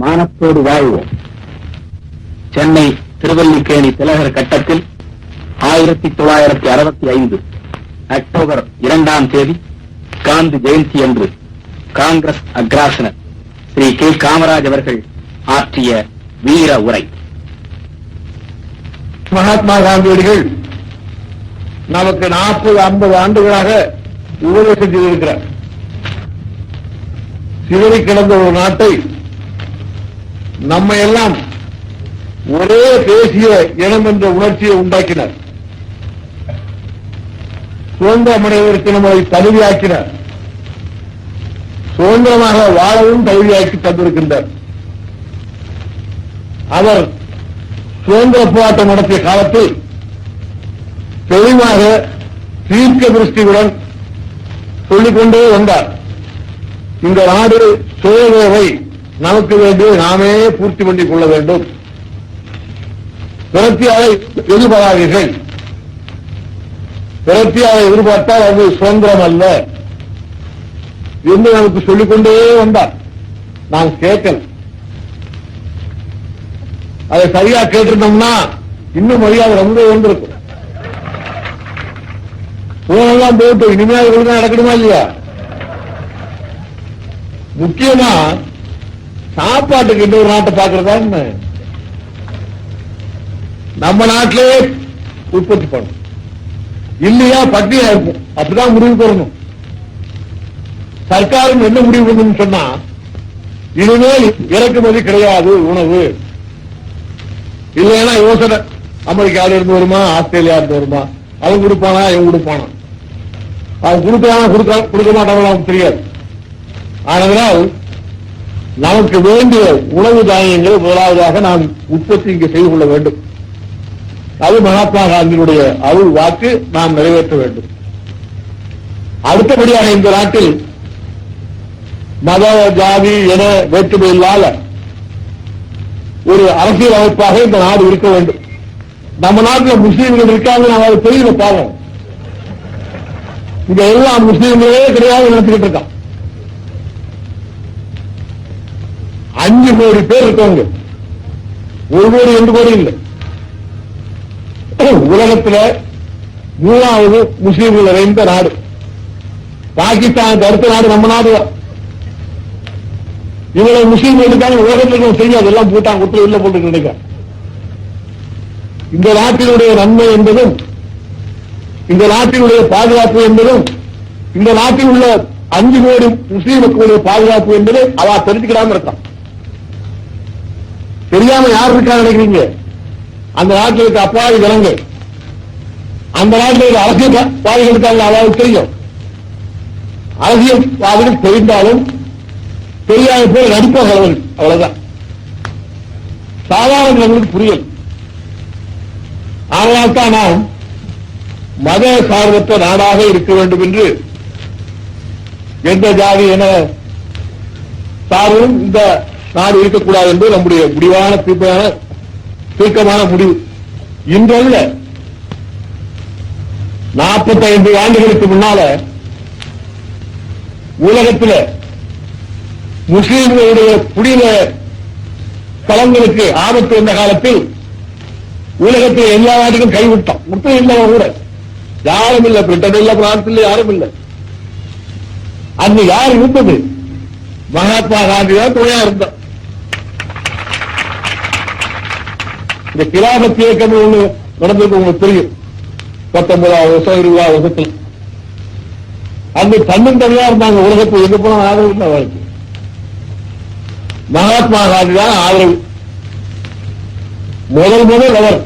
மானத்தோடு வாழ்வோம். சென்னை திருவல்லிக்கேணி திலகர் கட்டத்தில் ஆயிரத்தி தொள்ளாயிரத்தி அறுபத்தி ஐந்து அக்டோபர் இரண்டாம் தேதி காந்தி ஜெயந்தி அன்று காங்கிரஸ் அக்ராசனர் ஸ்ரீ கே. காமராஜ் அவர்கள் ஆற்றிய வீர உரை. மகாத்மா காந்தியடிகள் நமக்கு நாற்பது ஐம்பது ஆண்டுகளாக உபதேசம் செய்திருக்கிறார். சிதறி கிடந்த ஒரு நாட்டை நம்ம எல்லாம் ஒரே தேசிய இனம் என்ற உணர்ச்சியை உண்டாக்கினார். சுதந்திரம் அடைவதற்கு நம்மை தகுதியாக்கினார். சுதந்திரமாக வாழவும் தகுதியாக்கி தந்திருக்கின்றார் அவர் சுதந்திர போராட்டம் நடத்திய காலத்தில் தெளிவாக தீர்க்க திருஷ்டியுடன் சொல்லிக்கொண்டே வந்தார். இந்த நாடு சுயதேவை நமக்கு வேண்டிய நாமே பூர்த்தி பண்ணிக் கொள்ள வேண்டும். பிறப்பியாரை எதிர்பாராதீர்கள்? பிறப்பியாரை எதிர்பார்த்தால் அது சுதந்திரம் அல்ல. என்று நமக்கு சொல்லிக்கொண்டே வந்தார். நாம் கேட்கல. அதை சரியா கேட்டிருந்தோம்னா இன்னும் மரியாதை ரொம்ப வந்திருக்கும். போனெல்லாம் போட்டு இனிமே அது நடக்கணுமா இல்லையா? முக்கியமா சாப்பாட்டுக்கு இன்னொரு நாட்டை பாக்குறதா என்ன? நம்ம நாட்டிலே உற்பத்தி பண்ணும் இல்லையா பட்டியா இருக்கும். அப்படிதான் முடிவு பண்ணணும். சர்க்காரும் என்ன முடிவு பண்ணணும்னு சொன்னா இனிமேல் இறக்குமதி கிடையாது உணவு. இல்லைன்னா யோசனை அமெரிக்கால இருந்து வருமா ஆஸ்திரேலியா இருந்து வருமா? அவன் கொடுப்பானா இவன் கொடுப்பானா? அவன் கொடுக்கறானா கொடுக்க கொடுக்க மாட்டாங்களா நமக்கு தெரியாது. ஆனதுனால் நமக்கு வேண்டிய உணவு தானியங்களை முதலாவதாக நாம் உற்பத்தி இங்கு செய்து கொள்ள வேண்டும். அது மகாத்மா காந்தியினுடைய அருள் வாக்கு நாம் நிறைவேற்ற வேண்டும். அடுத்தபடியாக இந்த நாட்டில் மத ஜாதி என வேற்றுமை இல்லாத ஒரு அரசியல் அமைப்பாக இந்த நாடு இருக்க வேண்டும். நம்ம நாட்டில் முஸ்லீம்கள் இருக்காங்க நாம் அதை தெரியல பாவம். இங்க எல்லாம் முஸ்லீம்களே கிடையாது நினைச்சுக்கிட்டு இருக்கான். அஞ்சு கோடி பேர் இருக்காங்க ஒரு கோடி ரெண்டு கோடி இல்லை. உலகத்துல மூணாவது முஸ்லீம்கள் நிறைந்த நாடு. பாகிஸ்தான் அடுத்த நாடு நம்ம நாடு இவ்வளவு முஸ்லீம்கள் இருக்காங்க உலகத்தில் தெரியாது. எல்லாம் பூட்டான் குத்துல உள்ள போட்டு நினைக்க இந்த நாட்டினுடைய நன்மை என்பதும் இந்த நாட்டினுடைய பாதுகாப்பு என்பதும் இந்த நாட்டில் உள்ள அஞ்சு கோடி முஸ்லீம் மக்களுடைய பாதுகாப்பு என்பது அவ தெரிஞ்சுக்கிடாம இருக்கான். தெரியாம யார் இருக்கா நினைக்கிறீங்க? அந்த நாட்டில் இருக்க அப்பாவி விலங்கு. அந்த நாட்டில் இருக்க அரசியல்வாதிகள் இருக்காங்க அதாவது தெரியும். அரசியல்வாதிகள் தெரிந்தாலும் தெரியாத பேர் நடிப்பாங்க அவ்வளவுதான். சாதாரணங்களுக்கு புரியல். அதனால்தான் நாம் மத சார்பற்ற நாடாக இருக்க வேண்டும் என்று எந்த ஜாதி என சார்பும் இந்த நாடு இருக்கக்கூடாது என்பது நம்முடைய முடிவான தீர்ப்பான தீர்க்கமான முடிவு. இன்றல்ல நாற்பத்தைந்து ஆண்டுகளுக்கு முன்னால உலகத்தில் முஸ்லீம்களுடைய புனித ஸ்தலங்களுக்கு ஆபத்து வந்த காலத்தில் உலகத்தில் எல்லா நாட்டுக்கும் கைவிட்டோம் முத்தம் இல்லவன் கூட. யாரும் இல்ல பிரிட்டன் இல்ல பிரான்ஸ் இல்லை யாரும் இல்ல. அங்கு யார் இருந்தது? மகாத்மா காந்தி தான் துணையா இருந்தார். இந்த கிராமத் இயக்கம் ஒண்ணு நடந்திருக்கு உங்களுக்கு தெரியும். பத்தொன்பதாவது வருஷம் இருபதாவது வருஷத்துல. அங்கு தன்னந்தனியா இருந்தாங்க உலகத்தில் எங்க போனா ஆதரவு இல்லை அவருக்கு மகாத்மா காந்தி தான் ஆதரவு. முதல் முதல் அவர்.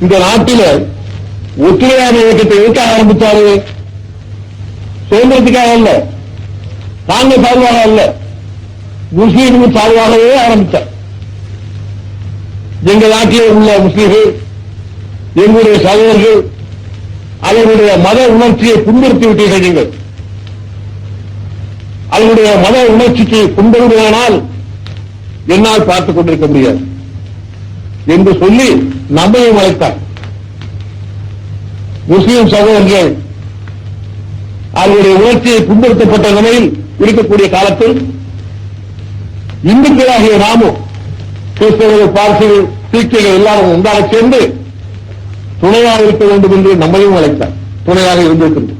இந்த நாட்டில ஒத்துழையான இயக்கத்தை எதுக்க ஆரம்பித்தாரு சுதந்திரத்துக்காக அல்ல. தாங்க சார்பாக அல்ல. முஸ்லீமுக்கு சார்பாகவே ஆரம்பித்தார் எங்கள் நாட்டில் உள்ள முஸ்லீம்கள் எங்களுடைய சகோதரர்கள் அவர்களுடைய மத உணர்ச்சியை புண்படுத்தி விட்டீர்கள் நீங்கள். அவர்களுடைய மத உணர்ச்சிக்கு புண்படுவதானால் என்னால் பார்த்துக் கொண்டிருக்க முடியாது. என்று சொல்லி நம்மையும் அழைத்தார். முஸ்லிம் சகோதரர்கள் அவருடைய உணர்ச்சியை புண்படுத்தப்பட்ட நிலையில் இருக்கக்கூடிய காலத்தில் இந்துக்களாகிய நாமும் கிறிஸ்தவர்கள் பார்சிகள் சீக்கியர்கள் எல்லாரும் ஒன்றாக சேர்ந்து துணையாக இருக்க வேண்டும் என்று நம்மையும் அழைத்தார். துணையாக இருந்திருக்கின்றோம்.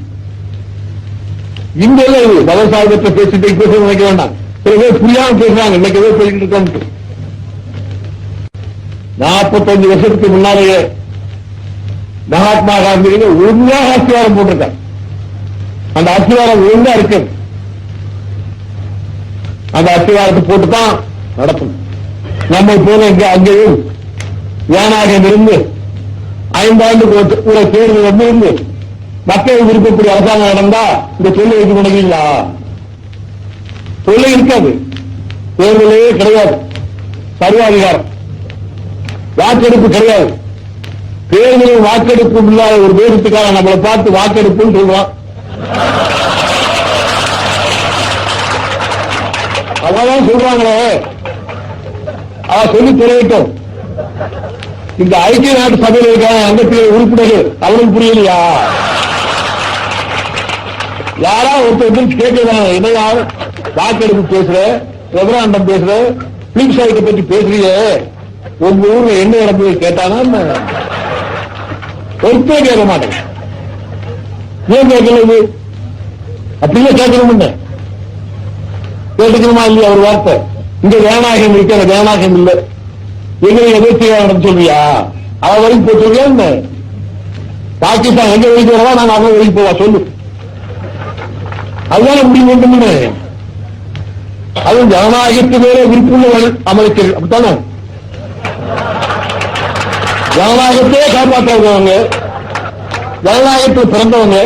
இந்த இது மத சார்பற்ற பேசிட்டு பேச நினைக்க வேண்டாம். சில பேர் புரியாம பேசுறாங்க. இன்னைக்கு ஏதோ சொல்லிட்டு இருக்கோம் நாற்பத்தஞ்சு வருஷத்துக்கு முன்னாலேயே மகாத்மா காந்தி ஒழுங்காக அஸ்திவாரம் போட்டிருக்கார். அந்த அஸ்திவாரம் ஒழுங்கா இருக்கு அந்த அஸ்திவாரத்தை போட்டுதான் நடத்தணும். நம்ம போல இங்கே அங்கேயும் ஏனாகம் இருந்து ஐந்தாண்டு ஒரு தேர்தல் வந்து இருந்து மக்கள் விருப்பப்படி அரசாங்கம் நடந்தா இந்த தொல்லை வைக்க முடியுங்களா? தொல்லை இருக்காது. தேர்தலே கிடையாது. சர்வாதிகாரம். வாக்கெடுப்பு கிடையாது. தேர்தலில் வாக்கெடுப்பும் இல்லாத ஒரு தேசத்துக்காக நம்மளை பார்த்து வாக்கெடுப்புன்னு சொல்றோம் அதான் சொல்றாங்களே. அவர் சொல்லி தெரியட்டும். இந்த ஐக்கிய நாட்டு சபையில் இருக்கிற அங்கத்திலே உறுப்பினர்கள் அவனுக்கு புரியலையா? யாரா ஒருத்தர் வந்து கேட்கிறாங்க என்னையா? வாக்கெடுப்பு பேசுற ரெபராண்டம் பேசுற பிளிக் சாய்க்கு பற்றி பேசுறியே. உங்க ஊர்ல என்ன நடந்தது கேட்டானா என்ன? ஒருத்தே கேட்க மாட்டேன். ஏன் கேட்கல அப்படியே கேட்கணும் கேட்டுக்கணுமா இல்லையா ஒரு வார்த்தை? இங்க வேணாகம் இருக்கு அந்த வேணாகம் இல்ல. எங்க எதிர்த்து வேணும் சொல்றியா? அவ வரைக்கும் போய் சொல்றியா என்ன? பாகிஸ்தான் எங்க வரைக்கும் வரவா நாங்க அவங்க வரைக்கும் போவா சொல்லு. அதுதான் முடிவு வேண்டும்னு அதுவும் ஜனநாயகத்து மேலே விருப்புள்ளவர்கள் அமைச்சர் அப்படித்தானே? ஜனநாயகத்தையே காப்பாற்றவங்க ஜனநாயகத்தில் பிறந்தவங்க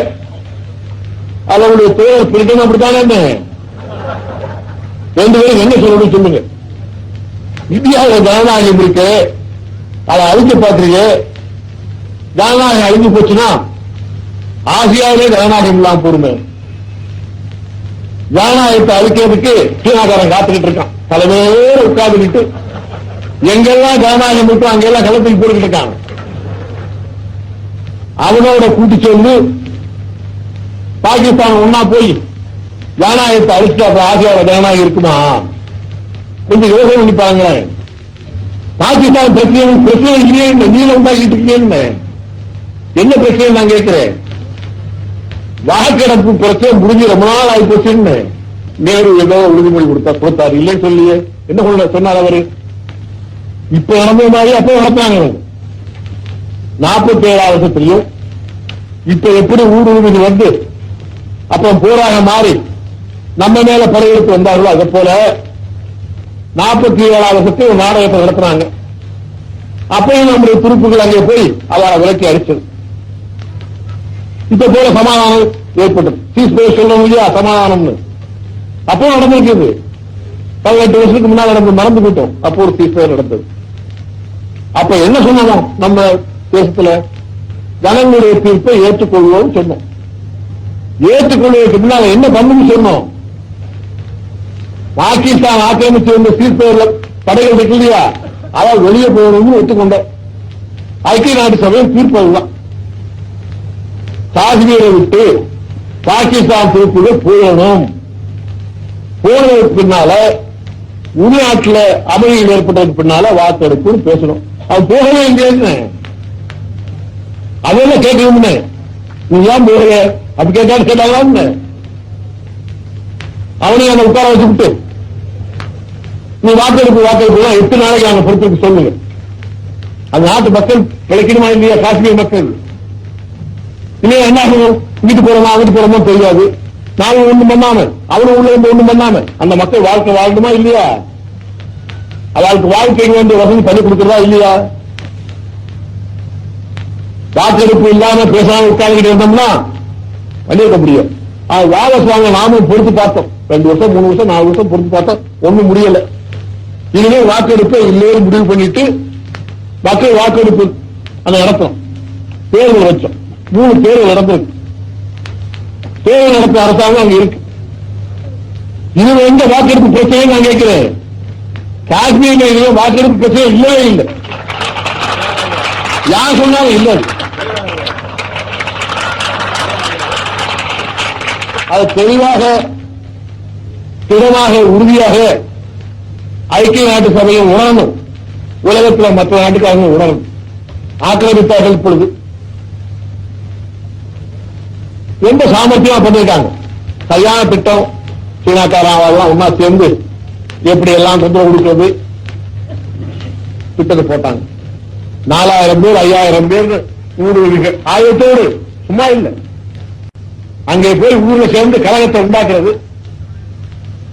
அவருடைய பேர் பிரிட்டன் அப்படித்தானே என்ன? ரெண்டு பேரும் என்ன சொல்லணும் சொல்லுங்க. இந்தியாவில் ஜனநாயகம் இருக்கு? அதை அழிக்க பார்த்துருக்கு ஜனநாயகம் அழிஞ்சு போச்சுன்னா ஆசியாவிலே ஜனநாயகம் இல்லாம போருமே ஜனநாயகத்தை அழிக்கிறதுக்கு சீனாக்காரன் காத்துக்கிட்டு இருக்கான். தலைமையோடு உட்கார்ந்துக்கிட்டு எங்கெல்லாம் ஜனநாயகம் இருக்கோ அங்கெல்லாம் களத்துக்கு போட்டுக்கிட்டு இருக்காங்க அவனோட கூட்டி சொல்லு பாகிஸ்தான் ஒன்னா போய் ஜனநாயகத்தை அழிச்சு அப்ப ஆசியாவில் ஜனநாயகம் இருக்குமா? கொஞ்சம் யோசனை பண்ணி பாருங்களேன். பாகிஸ்தான் பிரச்சனை பிரச்சனை இல்லையே நீல உண்டாக்கிட்டு இருக்கீங்கன்னு என்ன பிரச்சனை நான் கேட்கிறேன். வாக்கெடுப்பு பிரச்சனை முடிஞ்சு ரொம்ப நாள் ஆகி போச்சுன்னு நேரு ஏதோ உறுதிமொழி கொடுத்தா கொடுத்தாரு. இல்லைன்னு சொல்லியே என்ன சொல்ல சொன்னார் அவரு? இப்ப நடந்த மாதிரி அப்போ நடத்தாங்க. நாற்பத்தி ஏழாவது வருஷத்துலயும் இப்ப எப்படி ஊடுருவி வந்து அப்புறம் போராக மாறி நம்ம மேல படையெடுத்து வந்தார்களோ அது போல நாற்பத்தி ஏழாவது வருஷத்தில் ஒரு நாடகத்தை நடத்துறாங்க. அப்பயும் நம்முடைய துருப்புகள் அங்கே போய் அவரை விலக்கி அடிச்சது இப்ப போல சமாதானம் ஏற்பட்டது. சீஸ் சீஸ்பேர் சொல்லணும் இல்லையா? சமாதானம்னு. அப்போ நடந்திருக்குது பதினெட்டு வருஷத்துக்கு முன்னால் நடந்து மறந்து போயிட்டோம் அப்போ ஒரு சீஸ்பேர் நடந்தது. அப்ப என்ன சொன்னோம் நம்ம தேசத்துல? ஜனங்களுடைய தீர்ப்பை ஏற்றுக்கொள்வோம் சொன்னோம். ஏற்றுக்கொள்வதற்கு முன்னால என்ன பண்ணுன்னு சொன்னோம்? பாகிஸ்தான் ஆக்கிரமித்து வந்த சீர்பேர்ல படைகள் இருக்கு இல்லையா? அதாவது வெளியே போகணும்னு ஒத்துக்கொண்டோம் ஐக்கிய நாட்டு சபையின் தீர்ப்பு அதுதான் காஷ்மீரை விட்டு பாகிஸ்தான் துருப்புகள் போகணும். போனதுக்கு பின்னால உள்நாட்டில் அமைதியில் ஏற்பட்டதுக்கு பின்னால வாக்கெடுப்புன்னு பேசணும். அது போகவே இல்லைன்னு அதெல்லாம் கேட்கணும்னு? நீ ஏன் போகல அப்படி கேட்டாலும் கேட்டாங்களான்னு அவனையும் அந்த உட்கார வச்சுக்கிட்டு நீ வாக்கெடுப்பு வாக்கெடுப்பு எட்டு நாளைக்கு அவங்க பொறுத்திருக்கு சொல்லுங்க. அந்த நாட்டு மக்கள் பிழைக்கணுமா இல்லையா? காஷ்மீர் மக்கள். இல்லையா என்ன ஆகும் வீட்டு போறோமா அங்கிட்டு போறோமோ தெரியாது. நானும் ஒண்ணும் பண்ணாம அவனும் உள்ள இருந்து ஒண்ணும் பண்ணாம அந்த மக்கள் வாழ்க்கை வாழணுமா இல்லையா? அவளுக்கு வாழ்க்கை வேண்டிய வசதி பண்ணி கொடுக்கிறதா இல்லையா? வாக்கெடுப்பு இல்லாம பேசாம உட்கார்ந்துட்டு இருந்தோம்னா பண்ணிருக்க முடியும் அது வாபஸ் வாங்க நாமும் பொறுத்து பார்த்தோம். ரெண்டு வருஷம் மூணு வருஷம் நாலு வருஷம் பொறுத்து பார்த்தோம். ஒண்ணும் முடியல. இனிமே வாக்கெடுப்பை இல்லையே முடிவு பண்ணிட்டு மக்கள் வாக்கெடுப்பு அதை நடத்தோம் தேர்தல் வச்சோம் மூணு தேர்தல் நடந்திருக்கு தேர்தல் நடத்த அரசாங்கம் அங்க இருக்கு. இது எந்த வாக்கெடுப்பு பிரச்சனையும் நான் கேட்கிறேன். காஷ்மீர்ல இதுல வாக்கெடுப்பு பிரச்சனை இல்லவே இல்லை. யார் சொன்னாலும் இல்லை. அது தெளிவாக திடமாக உறுதியாக ஐக்கிய நாட்டு சபையும் உணரணும். உலகத்துல மற்ற நாட்டுக்காரங்க உணரணும். ஆக்கிரமித்தார்கள் இப்பொழுது. எந்த சாமர்த்தியமா பண்ணிருக்காங்க? சரியான திட்டம் சீனாக்காரெல்லாம் ஒன்னா சேர்ந்து எப்படி எல்லாம் தொந்தரவு கொடுக்கிறது? திட்டத்தை போட்டாங்க. நாலாயிரம் பேர் ஐயாயிரம் பேர் ஊடுருவிகள். ஆயிரத்தோடு சும்மா இல்லை. அங்கே போய் ஊர்ல சேர்ந்து கழகத்தை உண்டாக்குறது.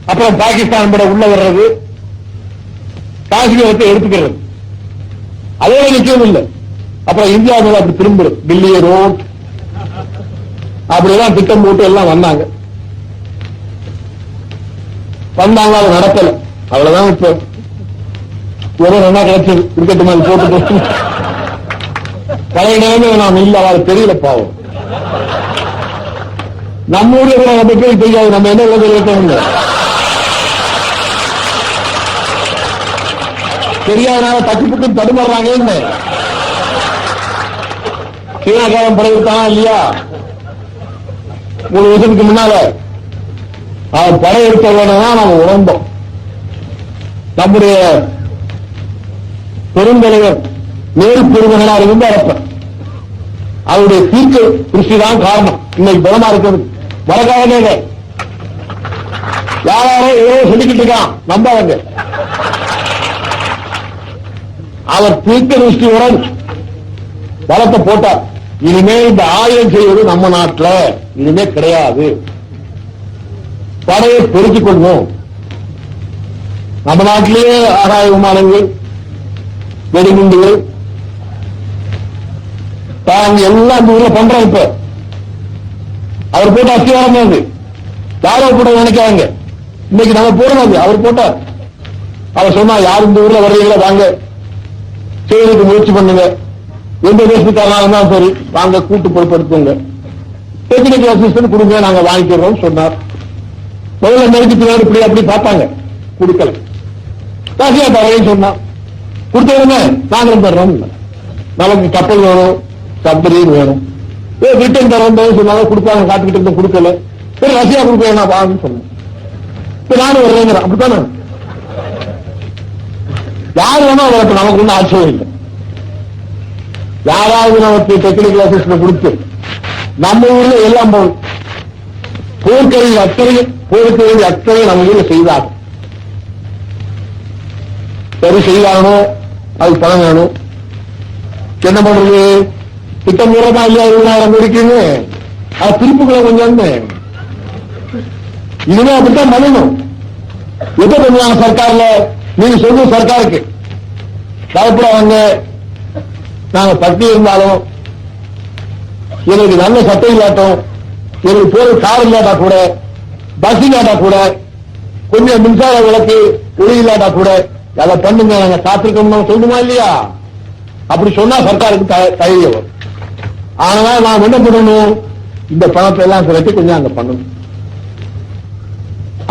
அப்புறம் பாகிஸ்தான் பட உள்ள வர்றது. காஷ்மீரத்தை எடுத்துக்கிறது. அதோட நிச்சயம் இல்லை. அப்புறம் இந்தியா மேல அப்படி திரும்புறது. டில்லி ரோட். அப்படியெல்லாம் திட்டம் போட்டு எல்லாம் வந்தாங்க. வந்தாங்க அது நடக்கல அவ்வளவுதான் இப்ப. ஒரு நல்லா கிடைச்சது. கிரிக்கெட் போட்டு போட்டு பழைய நிலைமை நாம் இல்ல. அவளுக்கு தெரியல பாவம். நம்ம ஊர்ல பேர் தெரியாது. நம்ம என்ன இருக்கணும் தெரியாதனால தட்டி புட்டு சீனாக்காரன் படையெடுத்தானா இல்லையா? மூணு வருஷத்துக்கு முன்னால. அவன் படையெடுத்த உடனே நம்ம உணர்ந்தோம். நம்முடைய பெருந்தலைவர் நேரு பெருமகனா இருந்தார் அப்ப அவருடைய தீர்க்க திருஷ்டி தான் காரணம். இன்னைக்கு பலமா இருக்கிறது. வரக்காரனே யாராரோ ஏதோ சொல்லிக்கிட்டு இருக்கான். நம்பாதங்க. அவர் தீர்க்க திருஷ்டியுடன் பலத்தை போட்டார். இனிமே இந்த ஆயுதம் செய்வது நம்ம நாட்டுல இனிமே கிடையாது. படையை பெருக்கிக் கொள்வோம். நம்ம நாட்டிலேயே ஆகாய விமானங்கள் வெடிகுண்டுகள் தாங்க எல்லாம் இந்த ஊர்ல பண்றோம் இப்ப. அவர் போட்ட அஸ்திவாரம் அது. யாரோ போட நினைக்காங்க இன்னைக்கு நம்ம போடணும் அது. அவர் போட்டார். அவர் சொன்னா யார் இந்த ஊர்ல வர்றீங்களா வாங்க. செய்யறதுக்கு முயற்சி பண்ணுங்க. எந்த தேசத்துக்காரனா இருந்தாலும் சரி வாங்க கூட்டு பொறுப்படுத்துங்க. டெக்னிக்கல் அசிஸ்டன்ட் கொடுங்க நாங்க வாங்கிக்கிறோம் சொன்னார். முதல்ல நெருக்கி பின்னாடி இப்படி அப்படி பார்த்தாங்க. கொடுக்கல. காசியா தரேன்னு சொன்னான் கொடுத்தவங்க நாங்களும் தர்றோம் நமக்கு கப்பல் வேணும் சப்மரீன் வேணும். ஏ ரிட்டர்ன் தரோம் சொன்னாங்க கொடுத்தாங்க காத்துக்கிட்டு இருந்தோம் கொடுக்கல. சரி ரஷ்யா கொடுக்க வேணாம் வாங்கன்னு சொன்னேன். இப்ப நானும் வர்றேங்கிறேன். அப்படித்தானே? யார் வேணா வரட்டும் நமக்கு ஒன்றும் ஆட்சியம் இல்லை. யாராவது நமக்கு டெக்னிக்கல் அசிஸ்டன்ட் கொடுத்து நம்ம ஊர்ல எல்லாம் போகும் போர்க்கருவி அத்தனை போர்க்கருவி அத்தனையும் நம்ம ஊர்ல செய்தாங்க சரி செய்வாகணும் அது பணம் வேணும். என்ன பண்றது? திட்டம் மூலமா இல்லையா இருபதாயிரம் இருக்குன்னு அது திருப்புகளை கொஞ்சம் இனிமே அப்படித்தான் பண்ணணும். எப்ப பண்ணுவாங்க சர்க்கார்ல? நீங்க சொல்லுங்க சர்க்காருக்கு பயப்படாதங்க நாங்க பட்டி இருந்தாலும் எனக்கு நல்ல சட்டை இல்லாட்டும் எனக்கு போற கார் இல்லாட்டா கூட பஸ் இல்லாட்டா கூட கொஞ்சம் மின்சார விளக்கு ஒளி இல்லாட்டா கூட அதை பண்ணுங்க நாங்க காத்திருக்கோம் சொல்லுமா இல்லையா? அப்படி சொன்னா சர்க்காருக்கு தைரியம். வரும் ஆனா நாம் என்ன பண்ணணும்? இந்த பணத்தை எல்லாம் திரட்டி கொஞ்சம் அங்க பண்ணணும்.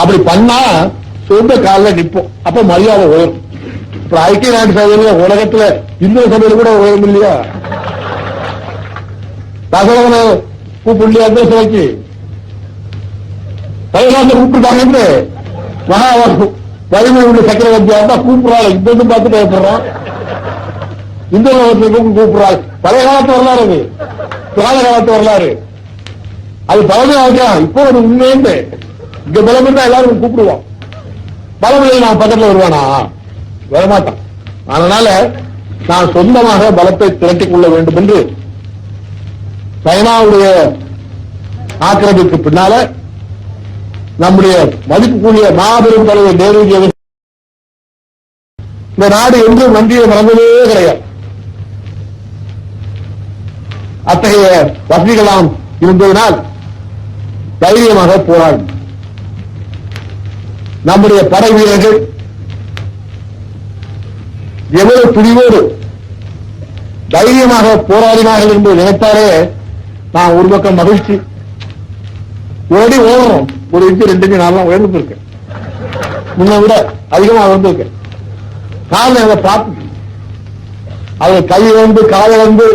அப்படி பண்ணா சொந்த காலில் நிற்போம் அப்ப மரியாதை உயரும். இப்ப ஐக்கிய நாட்டு சபையில உலகத்துல இந்து சபையில கூட உயரும் இல்லையா? தகவலை கூப்பிடலையா அந்த சபைக்கு தைலாந்த கூப்பிட்டாங்க மகாவாசு வலிமை உள்ள சக்கரவர்த்தியா இருந்தா கூப்பிடுறாள் இந்த பார்த்து பயப்படுறான். இந்த உலகத்துக்கும் கூப்பிடுறாள் பழைய காலத்து வரலாறு அது. புராண காலத்து வரலாறு. அது பழமையாக இப்போ ஒரு உண்மையுண்டு இங்க பலம் எல்லாரும் கூப்பிடுவோம் பலம் நான் பக்கத்துல வருவானா? வரமாட்டான். அதனால நான் சொந்தமாக பலத்தை திரட்டிக் கொள்ள வேண்டும் என்று சைனாவுடைய ஆக்கிரமிப்பு பின்னால நம்முடைய மதிப்புக்குரிய மாபெரும் தலைவர் நேருஜி இந்த நாடு என்று நன்றியை மறந்ததே கிடையாது. அத்தகைய வசதிகளாம் இருந்ததினால் தைரியமாக போராடும் நம்முடைய படை வீரர்கள் எவ்வளவு துணிவோடு தைரியமாக போராடினார்கள் என்று நினைத்தாலே நான் ஒரு பக்கம் மகிழ்ச்சி. ஓடி ஓடணும். ஒரு இன்ச்சு ரெண்டு இன்ச்சு நான்லாம் உயர்ந்துருக்கேன் முன்ன விட அதிகமா வந்திருக்கேன் காரணம் அதை பார்த்து அதை கை வந்து காலை வந்து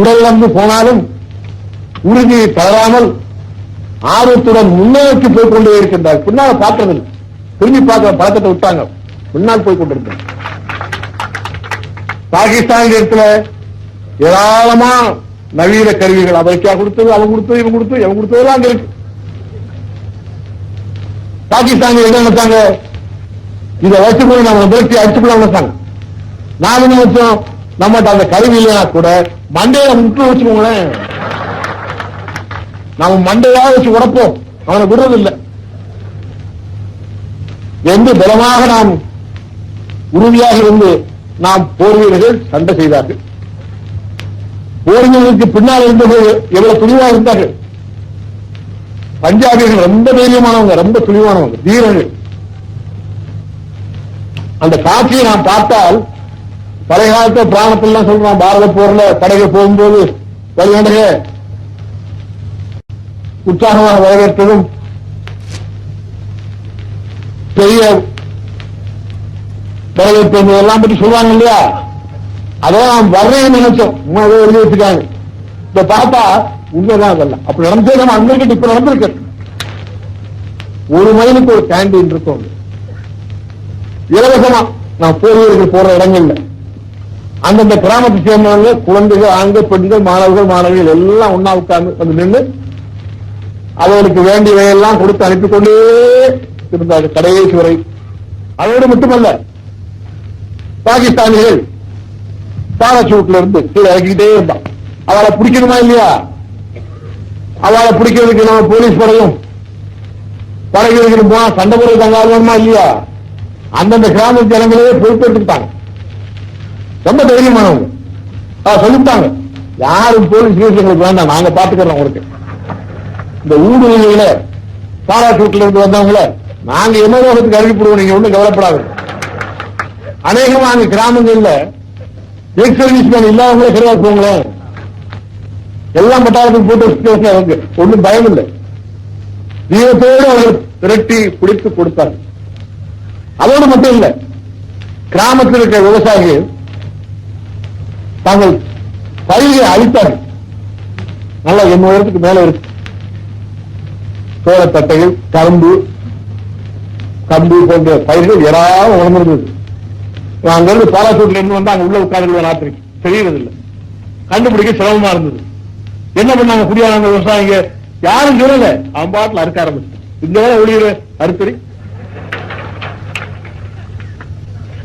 உடல் வந்து போனாலும் உறுதியை தளராமல் ஆர்வத்துடன் முன்னோக்கி போய் கொண்டே இருக்கின்றார் பின்னால் பார்த்ததில்லை. திரும்பி பார்க்க பழக்கத்தை விட்டாங்க. முன்னால் போய் கொண்டிருந்தோம் பாகிஸ்தான் இடத்துல ஏராளமா நவீன கருவிகள் அமெரிக்கா கொடுத்தது அவன் கொடுத்தது இவன் கொடுத்தது இவன் கொடுத்ததெல்லாம் அங்க இருக்கு. பாகிஸ்தான் என்ன நினைச்சாங்க? இதை வச்சுக்கொண்டு நம்ம விரட்டி அடிச்சுக்கலாம் நினைச்சாங்க. நாலு நிமிஷம் நம்மகிட்ட அந்த கருவி இல்லைனா கூட மண்டையில முட்டு வச்சுக்கோங்களேன். நாம மண்டையா வச்சு உடப்போம். அவனை இல்ல என்று பலமாக நாம் உறுதியாக இருந்து நாம் போர் வீரர்கள் சண்டை செய்தார்கள். போர் வீரருக்கு பின்னால் இருந்தவர்கள் எவ்வளவு துணிவாக இருந்தார்கள்? பஞ்சாபிகள் ரொம்ப தைரியமானவங்க ரொம்ப துணிவானவங்க வீரர்கள் அந்த காட்சியை நாம் பார்த்தால் பழைய காலத்து பிராணத்திலாம் சொல்றான் பாரத போர்ல படைகள் போகும்போது வழிகாண்டக உற்சாகமாக வரவேற்றதும் பெரிய வரவேற்பு எல்லாம் பற்றி சொல்லுவாங்க இல்லையா? அதெல்லாம் நான் வர்றேன்னு நினைச்சோம். சும்மா எழுதி வச்சுக்காங்க இப்ப பார்த்தா உண்மைதான் அதெல்லாம். அப்படி நடந்தே நம்ம அன்னைக்கு இப்ப நடந்திருக்கு. ஒரு மைலுக்கு ஒரு கேண்டீன் இருக்கும். இலவசமா நான் போலியர்கள் போற இடங்கள்ல. அந்தந்த கிராமத்தை சேர்ந்தவங்க குழந்தைகள் ஆண்கள் பெண்கள் மாணவர்கள் மாணவிகள் எல்லாம் ஒன்னா உட்கார்ந்து வந்து நின்று அவர்களுக்கு வேண்டியவையெல்லாம் கொடுத்து அனுப்பி கொண்டே இருந்தார்கள் கடைசி வரை. அதோடு மட்டுமல்ல பாகிஸ்தானிகள் பாராசூட்ல இருந்து கீழே இறக்கிட்டே இருந்தான். அவளை பிடிக்கணுமா இல்லையா? அவளை பிடிக்கிறதுக்கு நம்ம போலீஸ் படையும் படைகளுக்கு போனா சண்டை முறை தங்காதுமா இல்லையா? அந்தந்த கிராம ஜனங்களே பொறுப்பேற்றுட்டாங்க ரொம்ப தைரியமானவங்க. சொல்லிட்டாங்க யாரும் போலீஸ் எங்களுக்கு வேண்டாம். நாங்க பாத்துக்கிறோம் உங்களுக்கு. இந்த ஊடுருவில பாராசூட்ல இருந்து வந்தவங்கள நாங்க எமரோகத்துக்கு அறிவிப்படுவோம் நீங்க ஒண்ணும் கவலைப்படாது அநேகமா அங்க கிராமங்கள்ல எக்ஸ் சர்வீஸ்மேன் இல்லாதவங்களே சரியா போங்களேன். எல்லாம் பட்டாளத்துக்கு போட்டு வச்சுட்டு அவங்க ஒண்ணும் பயம் இல்லை. வீரத்தோடு அவர்கள் திரட்டி பிடித்து கொடுத்தார் அதோடு மட்டும் இல்ல கிராமத்தில் இருக்கிற விவசாயிகள் தாங்கள் பயிரை அழித்தார்கள். நல்லா எண்ணூறு மேல இருக்கு. சோளத்தட்டைகள் கரும்பு கம்பு போன்ற பயிர்கள் ஏராளம் உணர்ந்திருந்தது அங்க இருந்து பாலாசூட்ல இருந்து வந்து அங்க உள்ள உட்கார்ந்து ராத்திரி. தெரியறது இல்ல கண்டுபிடிக்க சிரமமா இருந்தது. என்ன பண்ணாங்க? குடியானவங்க விவசாயிங்க. யாரும் சொல்லல. அவன் பாட்டுல அறுக்க ஆரம்பிச்சு இந்த வேலை ஒளியிற அறுத்தறி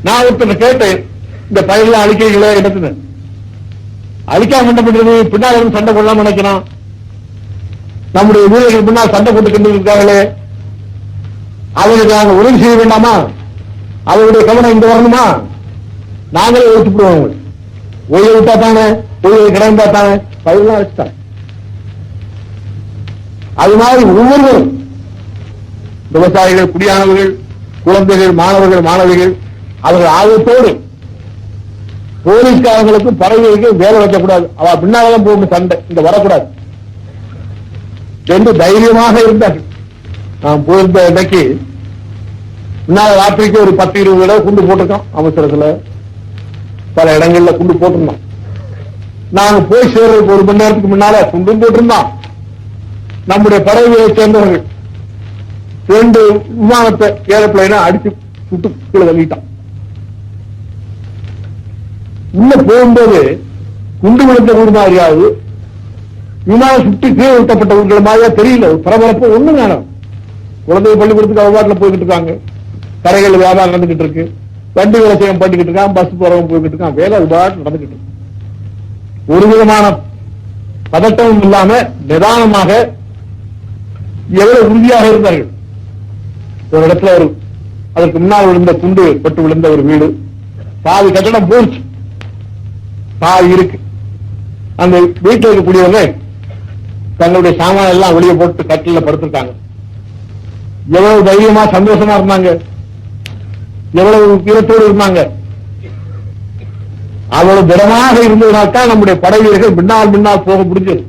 நான் ஒருத்தனை கேட்டேன். இந்த பயிரெல்லாம் அழிக்கிறீங்களே இடத்துல அழிக்காம என்ன பண்றது? பின்னாடி இருந்து சண்டை கொள்ளாம நினைக்கிறான். நம்முடைய வீரர்கள் பின்னால் சண்டை போட்டு கொண்டு இருக்காங்களே அவங்களுக்கு நாங்க உதவி செய்ய வேண்டாமா அவருடைய கவனம் இங்க வரணுமா? நாங்களே ஒழிச்சுப்படுவோம் ஒழிய விட்டா தானே? ஒழிய கடன் தானே? பயிரெல்லாம் அழைச்சிட்டாங்க அது மாதிரி ஒவ்வொருவரும் விவசாயிகள் குடியானவர்கள் குழந்தைகள் மாணவர்கள் மாணவிகள் அவர்கள் ஆர்வத்தோடு போலீஸ்காரங்களுக்கும் பறவைகளுக்கு வேலை வைக்கக்கூடாது. அவ பின்னால்தான் போகும் சண்டை. இங்க வரக்கூடாது. என்று தைரியமாக இருந்தார்கள். நான் போயிருந்த இன்னைக்கு முன்னாள் ராத்திரிக்கு ஒரு பத்து இருபது இடம் குண்டு போட்டிருக்கோம் அவசரத்துல. பல இடங்கள்ல குண்டு போட்டிருந்தோம் நாங்க போய் சேர்றதுக்கு ஒரு மணி நேரத்துக்கு முன்னால குண்டும் போட்டிருந்தோம் நம்முடைய பறவையை சேர்ந்தவர்கள். ரெண்டு விமானத்தை ஏரோப்ளைனா அடிச்சு சுட்டு கீழே தள்ளிட்டான். உள்ள போகும்போது குண்டு விழுந்த ஊர் மாதிரியாவது விமானம் சுட்டு கீழே ஊட்டப்பட்ட ஊர்கள் மாதிரியா தெரியல. பரபரப்பு ஒண்ணும் வேணும். குழந்தை பள்ளிக்கூடத்துக்கு அவபாட்டில் போய்கிட்டு இருக்காங்க. கடைகள் வியாபாரம் நடந்துகிட்டு இருக்கு. வண்டி விவசாயம் பண்ணிக்கிட்டு இருக்கான் பஸ் போறவங்க போய்கிட்டு இருக்கான் வேலை உபாட்டு நடந்துகிட்டு இருக்கு. ஒரு விதமான பதட்டமும் இல்லாம நிதானமாக எவ்வளவு உறுதியாக இருந்தார்கள். ஒரு இடத்துல ஒரு அதற்கு முன்னால் விழுந்த குண்டு பட்டு விழுந்த ஒரு வீடு. பாதி கட்டடம் போச்சு. பாதி இருக்கு. அந்த வீட்டில் இருக்கக்கூடியவங்க தங்களுடைய சாமான எல்லாம் வெளியே போட்டு கட்டில படுத்திருக்காங்க. எவ்வளவு தைரியமா சந்தோஷமா இருந்தாங்க? எவ்வளவு வீரத்தோடு இருந்தாங்க? அவ்வளவு திடமாக இருந்ததுனால்தான் நம்முடைய படை வீரர்கள் பின்னால் பின்னால் போக முடிஞ்சது.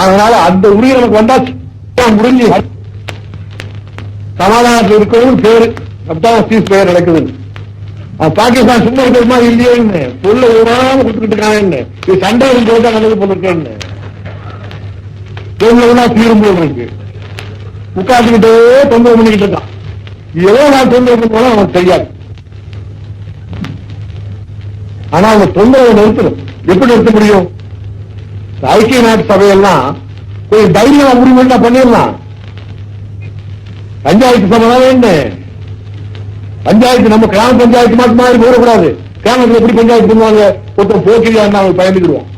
அதனால அந்த உரிய நமக்கு வந்தா முடிஞ்சு. சமாதானத்தில் இருக்கிறவங்க பேரு அப்படிதான் சீஸ் பெயர் நடக்குது பாகிஸ்தான் சும்மா இருக்கிற மாதிரி இல்லையேன்னு சொல்ல விடாம கொடுத்துக்கிட்டு இருக்காங்க இது சண்டை போது நல்லது போல இருக்கேன்னு தீரும் போது இருக்கு. உட்காந்துக்கிட்டே தொந்தரவு பண்ணிக்கிட்டு இருக்கான். ஏதோ நான் தொந்தரவு பண்ணுவோம் அவனுக்கு தெரியாது. ஆனா அவங்க தொந்தரவை நிறுத்தணும். எப்படி நிறுத்த முடியும்? ஐக்கிய நாட்டு சபையெல்லாம் கொஞ்சம் தைரியம் உரிமையா பண்ணிடலாம். பஞ்சாயத்து சபை என்ன? பஞ்சாயத்து நம்ம கிராம பஞ்சாயத்து மட்டும் மாதிரி போடக்கூடாது. கிராமத்துல எப்படி பஞ்சாயத்து பண்ணுவாங்க? ஒருத்தர் போக்கிரியா அவங்க பயந்துக்கிடுவோம்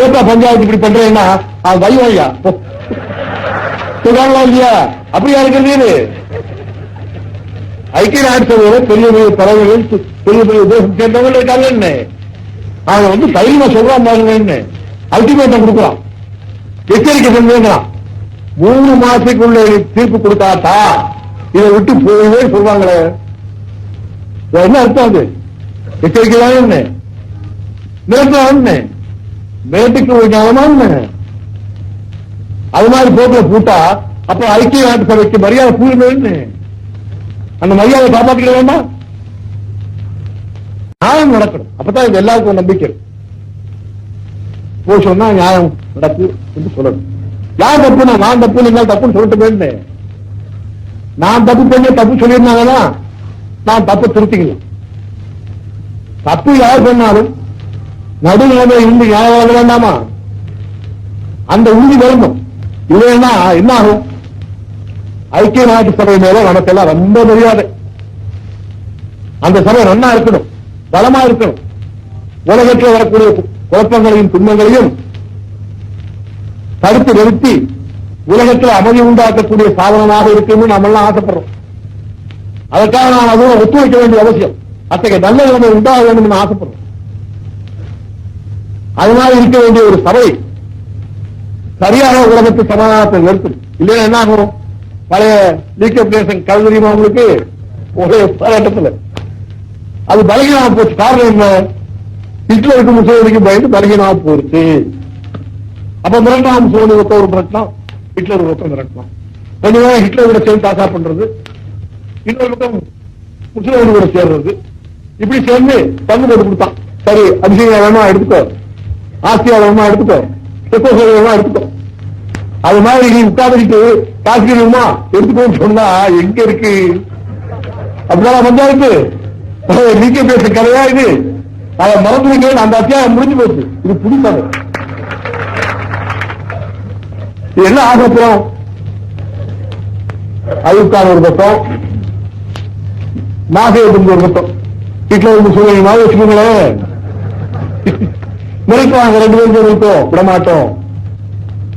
ஏப்பா பஞ்சாயத்து இப்படி பண்றேன்னா அது வைவாயா சொல்றாங்களா இல்லையா அப்படியா இருக்கிறது ஐக்கிய நாட்டு சபையில பெரிய பெரிய தலைவர்கள் பெரிய பெரிய தேசம் சேர்ந்தவங்க இருக்காங்க என்ன? அவங்க வந்து தைரியமா சொல்றான் பாருங்க என்ன? அல்டிமேட்டம் கொடுக்கலாம் எச்சரிக்கை செஞ்சுக்கலாம் மூணு மாசத்துக்குள்ள தீர்ப்பு கொடுத்தாத்தா? இதை விட்டு போயவே சொல்லுவாங்களே என்ன அர்த்தம் அது? எச்சரிக்கை தான் என்ன? நேரத்தில் என்ன? மிரட்டுக்கு ஒரு ஞாபகமா என்ன? அது மாதிரி போக்குல பூட்டா அப்ப ஐக்கிய நாட்டு சபைக்கு மரியாதை கூடுமே அந்த மரியாதை காப்பாற்றிக்க வேண்டாம். நியாயம் நடக்கணும். அப்பதான் இது எல்லாருக்கும் நம்பிக்கை போய் சொன்னா நியாயம் நடக்கு என்று சொல்லணும். யார் தப்புனா நான் தப்பு நீங்கள் தப்புன்னு சொல்லிட்டு போயிருந்தேன் நான் தப்பு பண்ணி தப்பு சொல்லியிருந்தாங்கன்னா நான் தப்பு திருத்திக்கலாம். தப்பு யார் சொன்னாலும் நடுநிலைமை இருந்து நியாயம் வேண்டாமா? அந்த உறுதி வரணும். இல்லைன்னா என்ன ஆகும் ஐக்கிய நாட்டு சபை மேல நமக்கெல்லாம் ரொம்ப மரியாதை. அந்த சபை நன்னா இருக்கணும் பலமா இருக்கணும். உலகத்தில் வரக்கூடிய குழப்பங்களையும் துன்பங்களையும் தடுத்து நிறுத்தி உலகத்தில் அமைதி உண்டாக்கக்கூடிய சாதனமாக இருக்குன்னு நம்ம எல்லாம் ஆசைப்படுறோம். அதற்காக நாம் அதுவும் ஒத்துழைக்க வேண்டிய அவசியம். அத்தகைய நல்ல நிலைமை உண்டாக வேண்டும் ஆசைப்படுறோம். அதனால இருக்க வேண்டிய ஒரு சபை சரியாக உலகத்து சமாதானத்தை நிறுத்தும். இல்லையா என்ன ஆகும் பழைய லீக்கேஷன் கல் தெரியுமா உங்களுக்கு? ஒரே போராட்டத்தில். அது பலகீனமா போச்சு. காரணம் என்ன? ஹிட்லருக்கு முசோலிக்கு பயந்து பலகீனமா போச்சு அப்ப மிரட்டாம் முசோலி ஒத்த ஒரு மிரட்டலாம். ஹிட்லர் ஒத்த மிரட்டலாம். கொஞ்ச நேரம் ஹிட்லர் கூட சேர்ந்து தாக்கா பண்றது. இன்னொரு பக்கம் முஸ்லிம் கூட சேர்றது. இப்படி சேர்ந்து பங்கு போட்டு கொடுத்தான். சரி அபிஷேகம் வேணுமா எடுத்துக்கோ. ஆசியா வேணுமா எடுத்துக்கோ. எப்போ வேணுமா அது மாதிரி நீ உட்காந்துக்கிட்டு காசு எடுத்துக்கோன்னு சொன்னா எங்க இருக்கு? அப்படிதான் பஞ்சாயத்து? நீக்க பேச கதையா இது? அதை மறந்துவீங்க அந்த அத்தியாயம் முடிஞ்சு போச்சு. இது புடிக்காது என்ன ஆகப்புறம் அயுக்கான ஒரு பக்கம். நாகை ஒரு பக்கம்? வீட்டுல இருந்து சொல்லுங்க வச்சுக்கோங்களேன் மிரட்டுவாங்க ரெண்டு பேரும் இருக்கோம் விடமாட்டோம்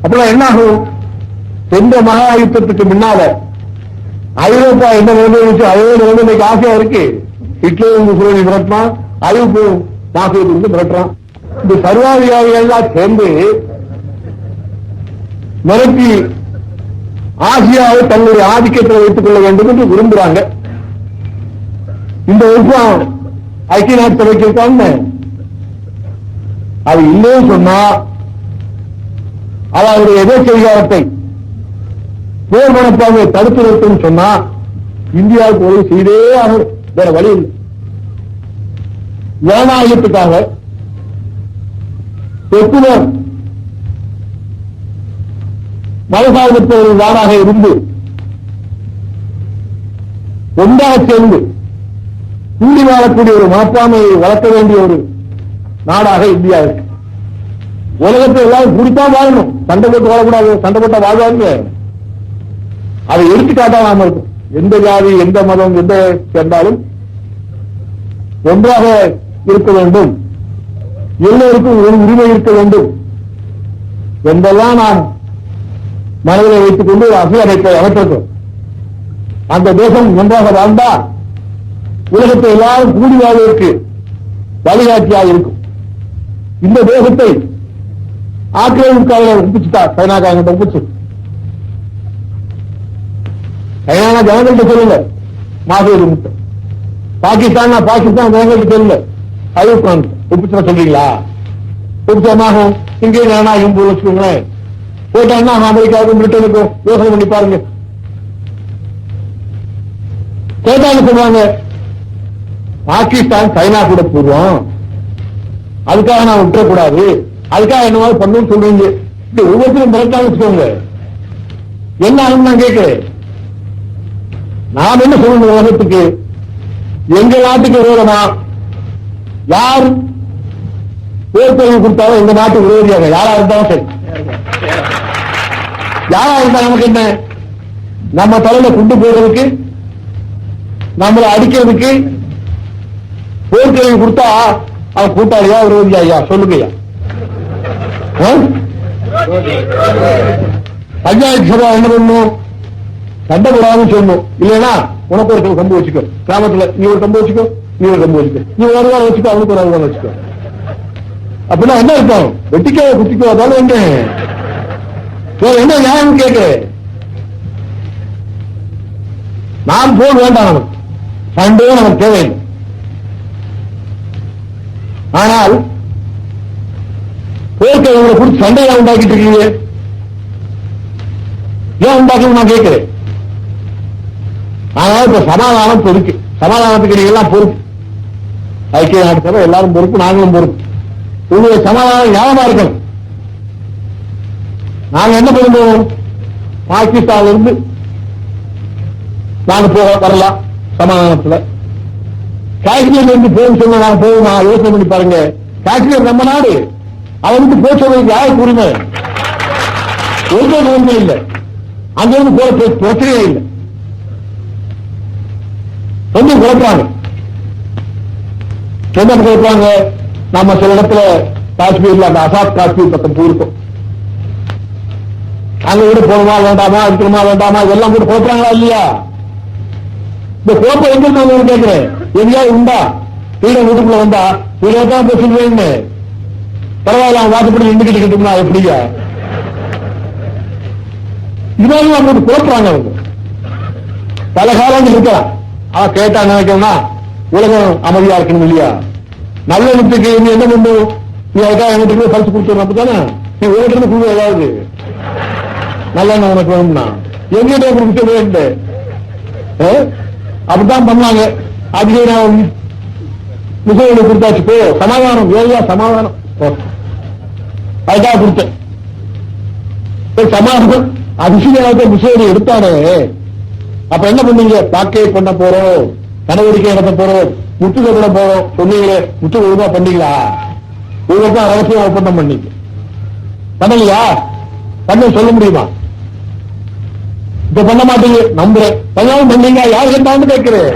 அப்படிலாம் என்ன ஆகும் எந்த மகா யுத்தத்துக்கு முன்னால ஐரோப்பா என்ன நிலைமை வச்சு அதே இன்னைக்கு ஆசையா இருக்கு. ஹிட்லர் சூழலை மிரட்டுறான். ஐரோப்பு நாசியத்துக்கு வந்து மிரட்டுறான். இந்த சர்வாதிகாரிகள்லாம் சேர்ந்து மிரட்டி ஆசியாவை தன்னுடைய ஆதிக்கத்தில் வைத்துக் கொள்ள வேண்டும் என்று விரும்புறாங்க. இந்த விருப்பம் ஐக்கிய நாட்டு சபைக்கு இருக்கான்னு அது இல்லைன்னு சொன்னா அது அவருடைய எதிர்ச்செய்காரத்தை போர் மனப்பான்மையை தடுத்து நிறுத்தும் சொன்னா இந்தியாவுக்கு உதவி செய்தே ஆகும் வேற வழி இல்லை. ஜனநாயகத்துக்காக செக்குலர் மதசார்பற்ற நாடாக இருந்து ஒன்றாக சேர்ந்து கூடி வாழக்கூடிய ஒரு மனப்பான்மையை வளர்க்க வேண்டிய ஒரு நாடாக இந்தியா இருக்கு. உலகத்தை எல்லாரும் குடித்தான் வாழணும். சண்டை போட்டு வாழக்கூடாது. சண்டை போட்டா வாழ்வாங்க அதை எடுத்துக்காட்டாம இருக்கும். எந்த ஜாதி எந்த மதம் எந்த சேர்ந்தாலும் ஒன்றாக இருக்க வேண்டும். எல்லோருக்கும் ஒரு உரிமை இருக்க வேண்டும். என்றெல்லாம் நாம் மனதில் வைத்துக் கொண்டு ஒரு அசை அந்த தேசம் ஒன்றாக வாழ்ந்தா உலகத்தை எல்லாரும் கூடி வாழ்வதற்கு வழிகாட்டியாக இருக்கும். இந்த தேசத்தை ஆக்கிரமிப்புக்காக ஒப்பிச்சுட்டா சைனாக்காரங்க ஒப்பிச்சு. சைனா ஜனங்கள்கிட்ட சொல்லுங்க. மாசூர் முட்டை. பாகிஸ்தான் பாகிஸ்தான் ஜனங்கள்கிட்ட சொல்லுங்க. ஐரோப்பான் ஒப்பிச்சுனா சொல்றீங்களா? ஒப்பிச்சமாகும் இங்கே ஜனநாயகம் போய் வச்சுக்கோங்களேன். போட்டா என்ன அமெரிக்காவுக்கும் பிரிட்டனுக்கும் யோசனை பண்ணி பாருங்க. கேட்டாங்க சொல்றாங்க பாகிஸ்தான் சைனா கூட போடுவோம் அதுக்காக நான் விட்டுறக்கூடாது. அதுக்காக என்ன மாதிரி பண்ணணும்னு சொல்றீங்க. ஒவ்வொருத்தரும் மிரட்டாங்க வச்சுக்கோங்க. என்ன ஆகும் நான் கேட்கிறேன். நாம் என்ன சொல்லணும் உலகத்துக்கு? எங்க நாட்டுக்கு விரோதமா? யார் போர்த்தொழில் கொடுத்தாலும் எங்க நாட்டு விரோதியாக? யாரா இருந்தாலும் சரி. யாரா இருந்தா நமக்கு என்ன? நம்ம தலையில குண்டு போடுறதுக்கு நம்மளை அடிக்கிறதுக்கு போர்க்கொழில் கொடுத்தா அவர் கூட்டாளியா விரோதியா ஐயா சொல்லுங்கய்யா பஞ்சாயத்து சபை என்ன பண்ணும்? சண்டை போடாதுன்னு சொல்லணும் இல்லைன்னா உனக்கு ஒரு கம்பு வச்சுக்கோ. கிராமத்துல நீ ஒரு கம்பு வச்சுக்கோ நீ ஒரு கம்பு வச்சுக்கோ. நீ ஒரு ரூபா வச்சுக்கோ அவனுக்கு ஒரு ரூபா வச்சுக்கோ. அப்படின்னா என்ன இருக்கும் வெட்டிக்கோ குத்திக்கோ அதால என்ன? என்ன நியாயம் கேட்கு? நான் போல் வேண்டாம். நமக்கு சண்டையே நமக்கு தேவையில்லை. ஆனால் போர்க்கை உங்களை குறித்து சண்டையா உண்டாக்கிட்டு இருக்கீங்க? ஏன் உண்டாக்கணும் நான் கேட்கிறேன். ஆனால் இப்ப சமாதானம் இப்ப இருக்கு. சமாதானத்துக்கு நீங்க எல்லாம் பொறுப்பு. ஐக்கிய நாட்டு சபை எல்லாரும் பொறுப்பு நாங்களும் பொறுப்பு. உங்களுடைய சமாதானம் ஞாபகமா இருக்கணும். நாங்க என்ன பண்ணுவோம் பாகிஸ்தான்ல இருந்து நாங்க போக வரலாம் சமாதானத்துல. காஷ்மீர்ல இருந்து பேர் சொன்னா போகுமா? யோசனை பண்ணி பாருங்க. காஷ்மீர் நம்ம நாடு. அவனுக்கு பேர் சொல்றதுக்கு யாருக்கு உரிமை? ஒன்றும் உரிமை இல்லை. அங்க இருந்து போற பிரச்சனையே இல்லை. கொஞ்சம் குழப்பாங்க என்ன குழப்பாங்க நம்ம சில இடத்துல காஷ்மீர்ல அந்த அசாத் காஷ்மீர் பக்கம் போயிருக்கோம். அங்க கூட போகணுமா வேண்டாமா இருக்கணுமா வேண்டாமா? இதெல்லாம் கூட குழப்பறாங்களா இல்லையா? இந்த கோப்பை எங்க இருந்தாங்க கேட்கிறேன். எங்கேயாவது உண்டா? வீட வீட்டுக்குள்ள வந்தா? வீட தான் போய் சொல்லுவேன்னு. பரவாயில்ல அவன் வாக்குப்படி நின்றுகிட்டு இருக்கட்டும்னா எப்படியா இதெல்லாம் மாதிரி அவங்களுக்கு குழப்பறாங்க அவங்க. பல காலங்கள் இருக்கலாம் அவ கேட்டா நினைக்கணும்னா உலகம் அமைதியா இருக்கணும் இல்லையா? நல்ல எண்ணத்துக்கு நீ என்ன பண்ணும் நீ அதுக்காக என்கிட்ட போய் பரிசு கொடுத்துடணும் அப்படித்தானே? நீ உங்ககிட்ட இருந்து கொடுக்க ஏதாவது? நல்ல உனக்கு வேணும்னா. எங்கிட்ட கொடுக்க வேண்டும் அப்படித்தான் பண்ணாங்க. அதுக்கு நான் முசைகளை கொடுத்தாச்சு. போ சமாதானம் ஏரியா சமாதானம். அதுதான் கொடுத்தேன். சமாதானம். அதிசயத்தை முசைகளை எடுத்தானே. அப்ப என்ன பண்ணீங்க? பாக்கே பண்ண போறோம். நடவடிக்கை நடத்த போறோம். முற்றுகை பண்ண போறோம். சொன்னீங்களே முத்து ஒழுங்கா பண்ணீங்களா? ஒழுங்கா ரகசியம் ஒப்பந்தம் பண்ணீங்க. பண்ணலையா? பண்ண சொல்ல முடியுமா? இப்ப பண்ண மாட்டீங்க நம்புறேன். பண்ணாலும் பண்ணீங்க யாரு கேட்டாலும் கேட்கிறேன்.